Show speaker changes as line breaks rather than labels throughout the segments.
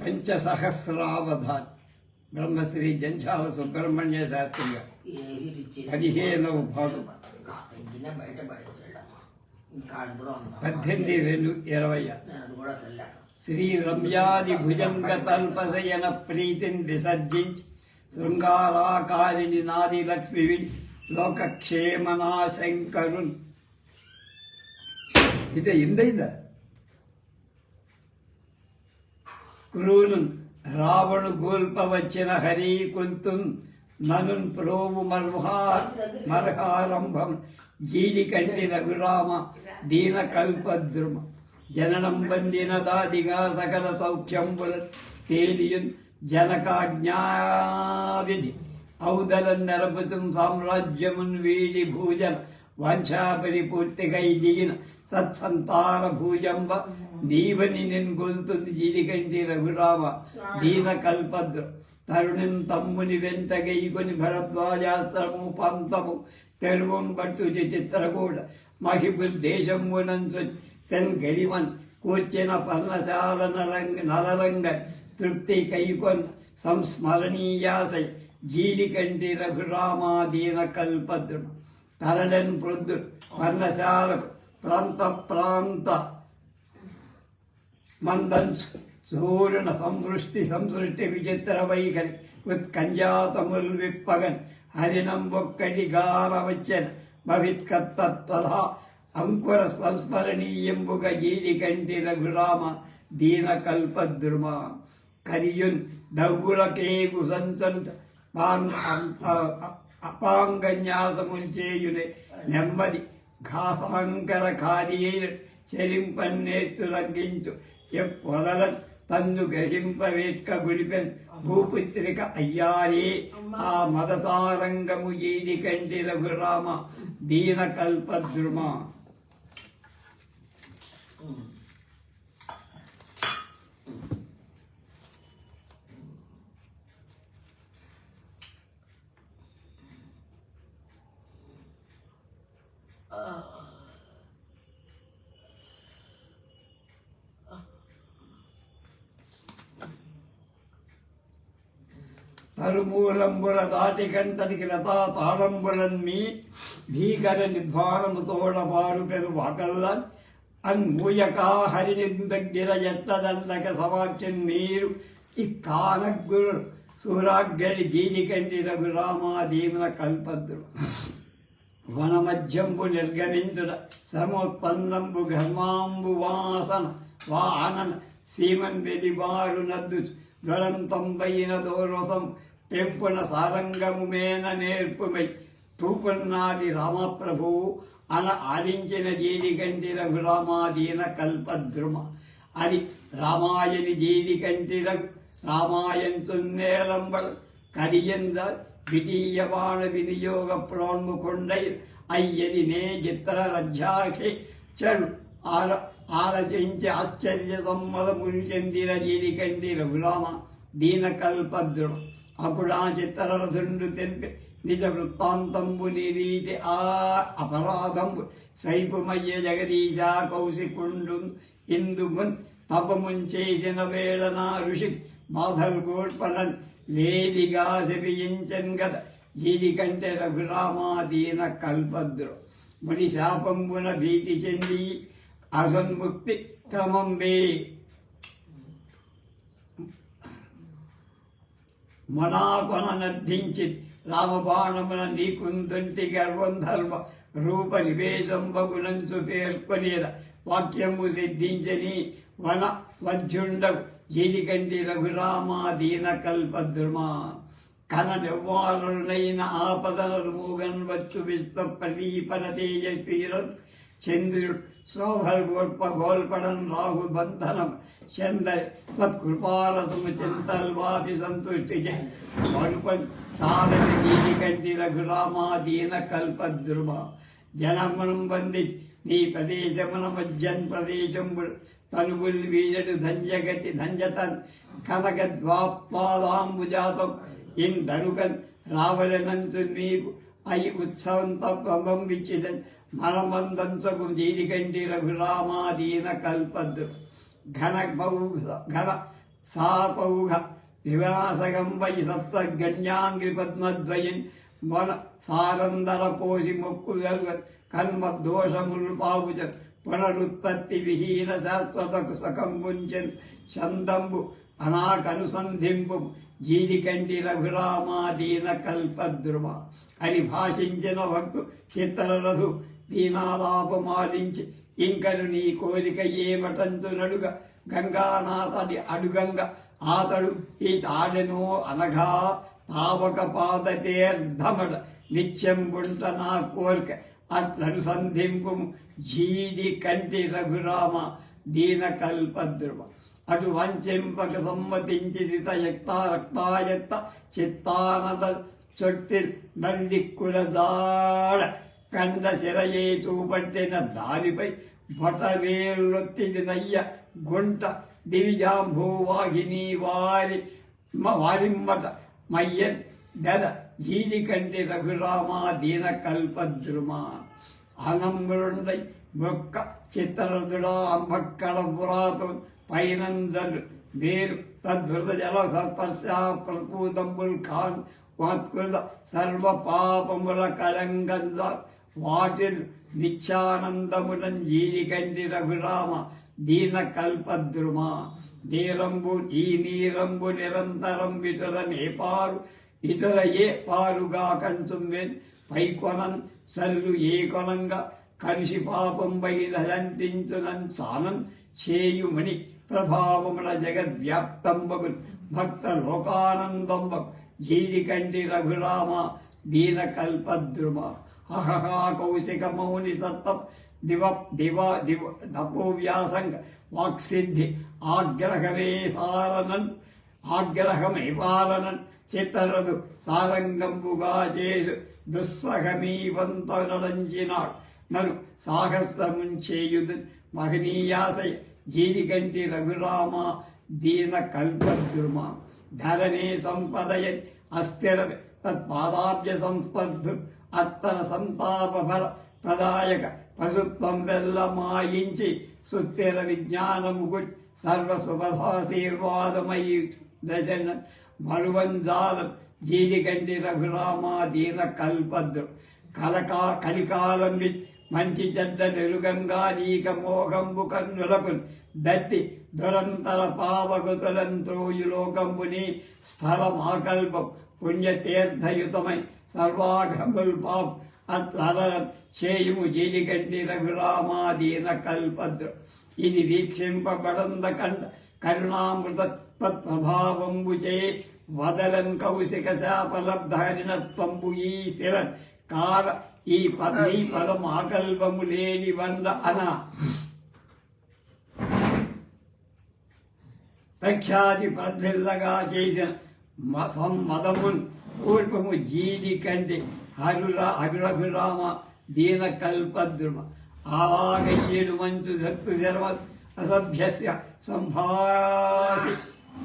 పంచసహస్రావధాన్. బ్రహ్మశ్రీ జంఝాల సుబ్రహ్మణ్య శాస్త్రి గారు పదిహేనవ భాగం. పద్దెనిమిది రెండు ఇరవై. ఆరు.
అది కూడా తెల్ల
శ్రీ రమ్యాది భుజంగ తల్పశయన ప్రీతిని విసర్జించి శృంగారాకారిణి నాది లక్ష్మి లోకక్షేమనాశంకరున్. ఇది ఇందైందా క్రూను రావణు గోల్పవచ్చిన హరీ కుంతున్ ననున్ ప్రోవు మర్హా మర్హారంభం జీడి కంటి రఘురామ దీన కల్పద్రుమ. జననం వందిన దాదిగా సకల సౌఖ్యంబుల తేలియున్ జనకాజ్ఞావిధి. ఔదలం నరపుతుం సామ్రాజ్యమున్ వీడి భూజన వంశాపరిపూర్తికై దిగిన సత్సంతాన భూజంబ నీవని నిన్ గొంతుంది జీడికంటి రఘురామ దీన కల్పద్రు తరుణిం తమ్ముని వెంట గైకొని భరద్వాజాస్త్రము పంతము తెరువం బట్టు చిత్రకూట మహిబుద్దేశమునంచు తెన్ గరిమన్ కూర్చిన పర్ణశాల నలంగ నలరంగ తృప్తి కైకొన్ సంస్మరణీయాసై జీడికంటి రఘురామాదీన కల్పద్రుడు తరలన్ ప్రొద్దు పర్ణశాలకు ప్రాంత ప్రాంత మందం సూర్యున సంసృష్టి సంసృష్టి విచిత్ర వైఖరి ఉత్కంజాతముల్ విప్పగన్ హరినం ఒక్కటి గాన వచ్చెన అంకుర సంస్మరణీయంబుగ జీడి కంటి రఘురామ దీన కల్పద్రుమ కరియున్ దవ్వులకేగు సంచలు అపాంగన్యాసముంచేయునే నెమ్మది ఘాసాంకర కార్యైన చెలింపన్నేత్తు లగ్గించు ఎప్పొదల తన్ను గ్రహింపవేట్క గుడిపెన్ భూపుత్రిక అయ్యారే ఆ మదసారంగము ఈడి కంటి రఘురామ దీన కల్పద్రుమ తరుమూలంబుల దాటి కంటనికి లతా తాళంబులన్నీ భీకర నిర్భాణము తోడబారు పెరు వాకల్లన్ అన్మూయకా హరిని దగ్గర ఎట్టదండక సమాఖ్యం నీరు. ఇక్కానగ్గురు సూరాగ్గడి జీడికంటి రఘురామాదీముల కల్పద్రు వనమధ్యంబు నిర్గమించుట సమోత్పన్నంబు ఘర్మాంబు వాసన వానన. సీమన్ వెలిబారు నద్దు జ్వరంతంబైన దోరసం పెంపున సారంగము మేన నేర్పుమై తూపున్నాటి రామప్రభు అన ఆలించిన జీడికంటి రఘురామాదీన కల్పద్రుమ. అది రామాయణి జీడికంటి రఘు రామాయంతున్నేలంబ కడియంద ద్వితీయబాణ వినియోగ ప్రోన్ముఖుండై అయ్యది నే చిత్ర రజ్జాకి చరు ఆల ఆలచించి ఆశ్చర్య సమ్మదములు చెందిన జీడికంటి రఘురామ దీన కల్పద్రుమ. అప్పుడు ఆ చిత్తరథుండు తెలిపి నిజ వృత్తాంతంబు నిరీతి ఆ అపరాధంబు సైపుమయ్య జగదీశ కౌశికుండు ఇందుమున్ తపమున్ చేసిన వేళ నా ఋషి బాధలు కోర్పనన్ లేదిగా శపించన్ గద జీడికంటే రఘురామాదీన కల్పద్రు. ముని శాపంబున భీతి చెంది అసన్ముక్తి క్రమం వే నర్ధించి రామబాణమున నీకుందంటి గర్వం ధర్మ రూప నివేశంబగునంచు పేర్కొనేద వాక్యము సిద్ధించని వన వధ్యుండవు జీలికంటి రఘురామాదీన కల్పద్రుమా. కన నివ్వారులైన ఆపదలు మూగన్ వచ్చు విశ్వ ప్రదీపన తేజస్వీరం. చంద్రుడు శోభలు గోల్ప గోల్పడం రాహు బంధనం చంద తత్కృపారసము చింతల్వాపి సంతుష్టి మడుపన్ చాలని నీటి కంటి రఘురామాదీన కల్పద్రుమ జనమనం బంది నీ ప్రదేశమున మజ్జన్ ప్రదేశంబు తనువుల్ వీజడు ధన్యగతి ధన్యతన్ కనగద్వాపాదాంబుజాతం ఇన్ ధనుకన్ రావలనంచు నీకు అయి ఉత్సవం తప్పం విచ్చిదన్ మనమందంచకు దీనికంటి రఘురామాదీన కల్పద్రు ఘన ఘన సాపౌఘ వివాసగంబై సప్తగణ్యాంగ్రి పద్మద్వయన్ మన సారందర పోసి మొక్కు కన్మ దోషములు పావుచ పునరుత్పత్తి విహీన శాశ్వత సకంబుంచన్ చందంబు అనాకనుసంధింపు జీడికంటి రఘురామాదీన కల్పద్రుమ అని భాషించిన భక్తు చిత్తరరథు దీనాలాపమాలించి ఇంకను నీ కోరిక ఏమటంతునడుగ గంగానాథడి అడుగంగ ఆతడు ఈ తాడెనో అనగా తావక పాదతేర్ధమడ నిత్యంబుంట నా కోరిక అట్లను సంధింపు జీడి కంటి రఘురామ దీన కల్పద్రుమ అటు వంచెంపక సమ్మతించి రితయక్త రక్తాయత్త చిత్తానద చొట్టి నందిక్కుల దాడ. ಕಂಡ ಸೆರೆಯೇ ತೂಬಟ್ಟೆನ ದಾರಿಪೈ ಬಟವೇಲೊತ್ತಿದ ನಯ್ಯ ಗೊಂಟ ದಿವಿಜಾಂಭೂವಾಹಿನಿ ವಾರಿ ವಾರಿಮ್ಮಟ ಮಯ್ಯನ್ ದದ ಜೀಲಿಕಂಠಿ ರಘುರಾಮ ದೀನ ಕಲ್ಪದ್ರುಮ அலம்புருண்டை மொக்க சித்திரதுடா மக்களபுராதம் பயனந்தல் வேறு தத்விருத ஜலசர்பர்ஷா பிரபூதம்புல் கான் வாத்கிருத சர்வ பாபமுல கலங்கந்தார் వాటిల్ నిత్యానందమునం జీలికండి రఘురామ దీన కల్పద్రుమ నీరంబు ఈ నీరంబు నిరంతరం విటల నేపారు ఇటల ఏ పారుగా కంచుంబెన్ పైకొనం సల్లు ఏ కొనంగా కలిసి పాపం బయలంతించునన్ సానం చేయుమని ప్రభావముల జగద్వ్యాప్తంబగు భక్త లోకానందంబ. జీలికంటి రఘురామ దీన కల్పద్రుమ అహహా కౌశిక మౌని సత్తం దివ దివ దివ తపోవ్యాసంగ వాక్సిద్ధి. ఆగ్రహమే సారనన్. ఆగ్రహమే వారనన్ చిత్తరదు. సారంగంబుగా చేసు దుస్సహమీవంతనడంచినాడు నన్ను సాహస్రముంచేయుదు మహనీయాశయ. జీలికంటి రఘురామ దీన కల్పద్రుమ ధరణే సంపదయ అస్థిరమే. తత్పాదాబ్జ సంస్పర్ధు అత్తర సంతాప ఫల ప్రదాయక పశుత్వం వెల్ల మాయించి సుస్థిర విజ్ఞానము సర్వశుభాశీర్వాదమయి దశన మరువంజాలం జీలికంటి రఘురామాదీన కల్పద్రు కలకా కలికాలం మంచి చెడ్డ నిలుగంగా నీక మోహంబు కన్నులకు దట్టి దురంతర పావగుతులంత్రోయులోకంబుని స్థలమాకల్పం పుణ్యతీర్థయుతమై సర్వాగముల్ పాప్ అట్లర చేయుము జీలికంటి రఘురామాదీన కల్పద్రు ఇది వీక్షింపబడంద కండ కరుణామృత తత్ప్రభావంబు చే వదలన్ కౌశిక శాపలబ్ధరిణత్వంబు ఈ శిరన్. కార ఈ పద ఈ పదం ఆకల్పము లేని వంద అన. ప్రఖ్యాతి ప్రద్దిల్లగా చేసిన సమ్మదమున్ పూర్వము జీడి కంటే హరురా హరురఘురామ దీన కల్పద్రుమ ఆగయ్యడు మంచు సత్తు శర్మ అసభ్యస్య సంభాసి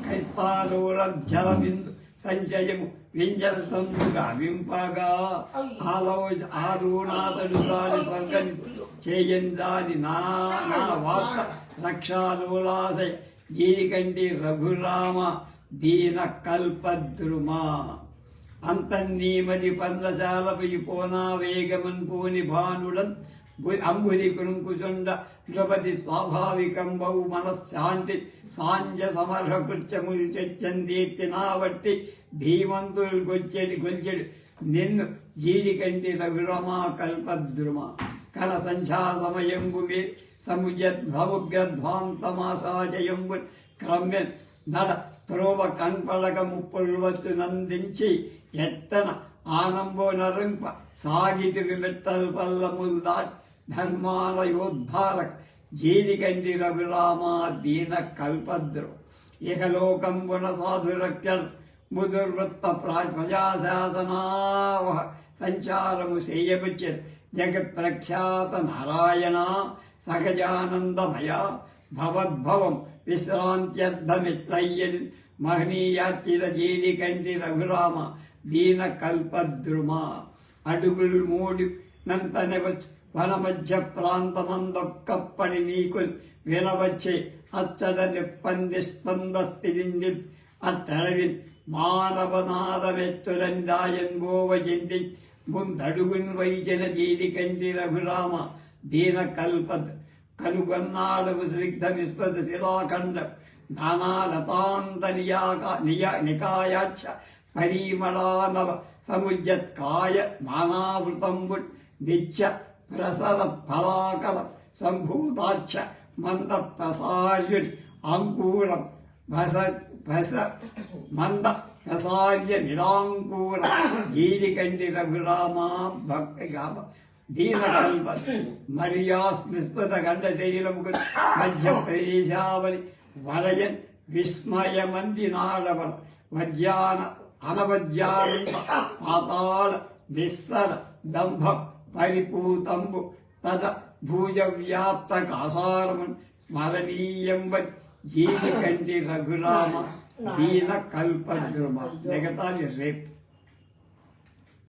కైపాలోల జలబిందు సంచయము వ్యంజస్తంభుగా వింపగా ఆలోచ ఆరుణాతడు దాని స్వర్గని చేయందాని నా నా వార్త రక్షాలోలాశయ జీడికంటి రఘురామ దీన కల్పద్రుమా అంతన్నీమది పందశాలపై పోనా వేగమన్ పోని భానుడన్ గు- అంబుది కుణుకుచుండ ద్రౌపది స్వాభావికం బహు మనశ్శాంతి సాంజ సమర్హ కృత్యములు చెచ్చందీర్తినావట్టి ధీమంతులు గొచ్చెడి గొల్చెడు నిన్ను జీడికంటి రఘురమా కల్పద్రుమ. కల సంధ్యా సమయంబు మీ సముద్రధ్వముగ్రధ్వాంతమాసాజయంబు క్రమ్యన్ నడ త్రోవ కన్పలక ముప్పుల్వచ్చు నందించి ఎట్టన ఆనంబో నరింప సాగితి విమెట్టల్ పల్లముల్ దాట్ ధర్మాల యోద్ధారక జీలికంటి రఘురామా దీన కల్పద్రు. ఇహలోకంబున సాధురక్య ముదుర్వృత్త ప్రా- ప్రజాశాసనావహ సంచారము చేయబుచ్చే జగత్ ప్రఖ్యాత నారాయణ సహజానందమయ பவத்பவம் விசிராந்தியர்த்தமித்ரையில் மகனீயாச்சித ஜீடி கண்டி ரகுராம தீன கல்பத்ருமா அடுகுள் மூடி நந்தனவச் வனமஜ்ஜ பிராந்தமந்தொக்கப்படி நீக்குள் வினவச்சே அச்சட நிப்பந்தி ஸ்பந்தஸ்திரிந்தி அத்தளவில் மாரவநாதமெத்துரந்தாயன்போவ சிந்தி முந்தடுகுன் வைஜன ஜீடி கண்டி ரகுராம தீன கல்பத் కనుగొన్నాడు విశ్రిగ్ధ విశ్వద శిలాఖండం నానా లతాంత నికాయాచ పరిమళానవ సముజత్కాయ నానావృతంబుట్ నిత్య ప్రసరత్ ఫలాకల సంభూతాచ్చ మంద ప్రసార్యుని అంకూరం భస భస మంద ప్రసార్య నిరాంకూర జీరికండి రఘురామా భక్తి దీనకల్పత్ మరియాస్మిస్మృత గండ శైలముకు మధ్య ప్రవేశావలి వలయన్ విస్మయమంది నాడవల మధ్యాన అనవధ్యానంద పాతాళ నిస్సర దంభ పరిపూతంబు తద భూజ వ్యాప్త కాసారమన్ స్మరణీయం వన్ ఏది కంటి రఘురామ దీన కల్పద్రుమ మిగతాది రేపు.